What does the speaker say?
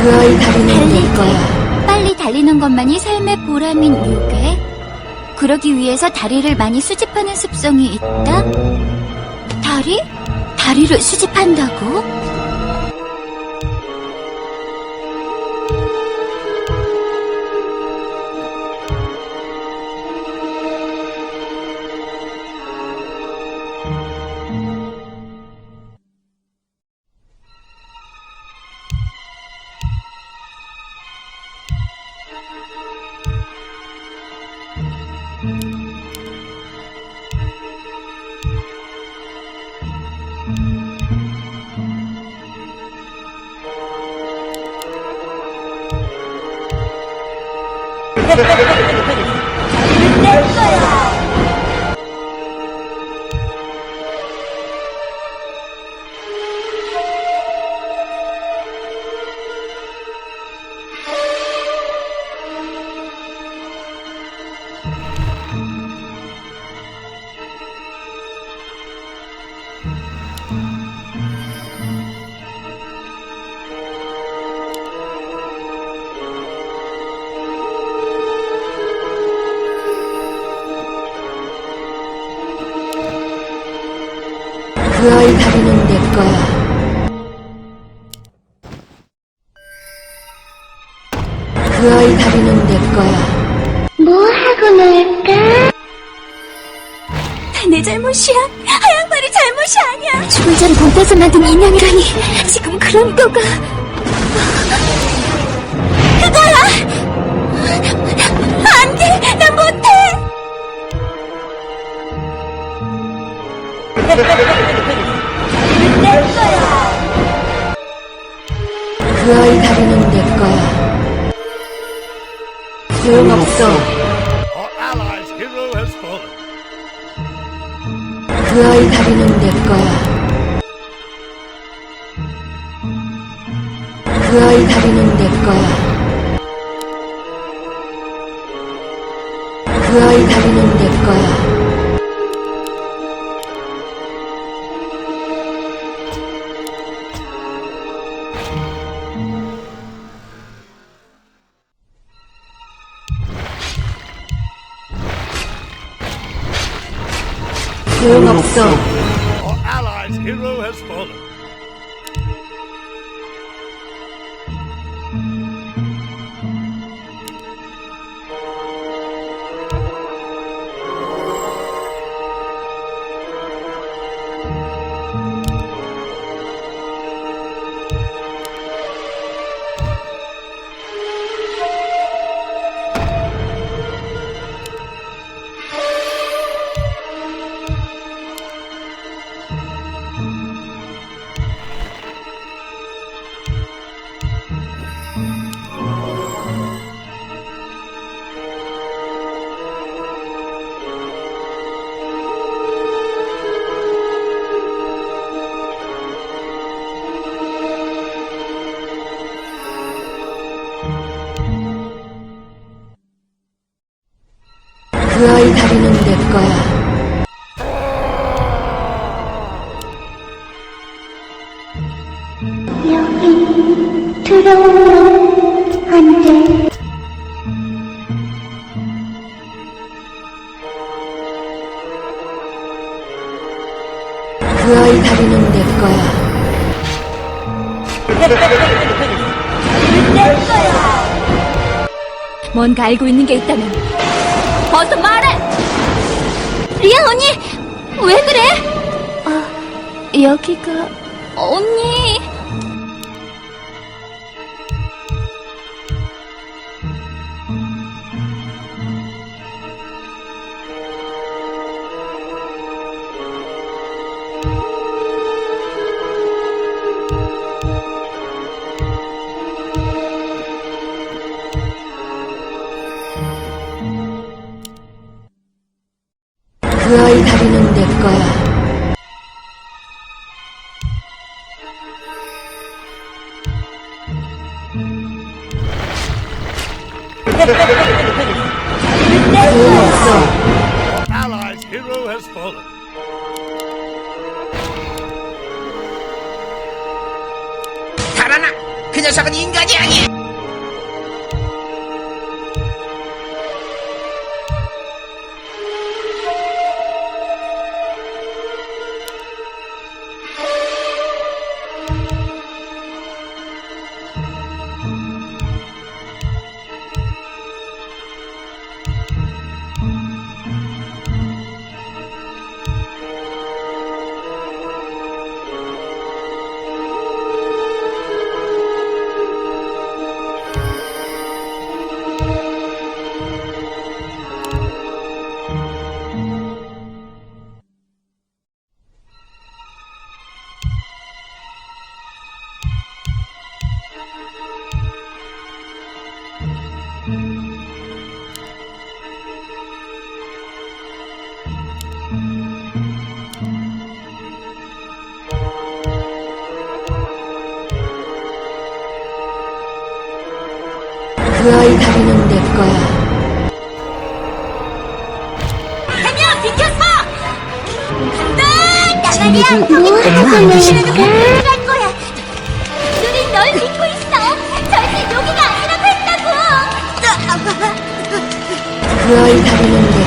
그 아이 다리는 내 거야. 빨리 달리는 것만이 삶의 보람인 요괴? 그러기 위해서 다리를 많이 수집하는 습성이 있다? 다리? 다리를 수집한다고? 快点快点 그 아이 다리는 내 거야. 그 아이 다리는 내 거야. 뭐 하고 놀까? 내 잘못이야. 하양발이 잘못이 아니야. 죽은 자를 본따서 만든 인형이라니. 지금 그런 거가. 그 아이 다리는 내 거야. 소용없어. Our allies' hero has fallen. 그 아이 다리는 내 거야. 그 아이 다리는 내 거야. 그 아이 다리는 내 거야. 소용없어. Our allies' hero has fallen. 그 아이 다리는 내 거야. 여기 들어오면 안 돼. 그 아이 다리는 내 거야. 뭔가 알고 있는 게 있다면 어서 말해! 리아 언니! 왜 그래? 아, 여기가... 언니... 그 아이 다리는 내 거야. 소용없어. Our allies' hero has fallen. 달아나! 그그 녀석은 인간이 아니야. 그 아이 다리는 내 거야. 해녀 비켜서! 간다! 나가냐! 쟤네들 뭐 하고 있는 거야? really coming in.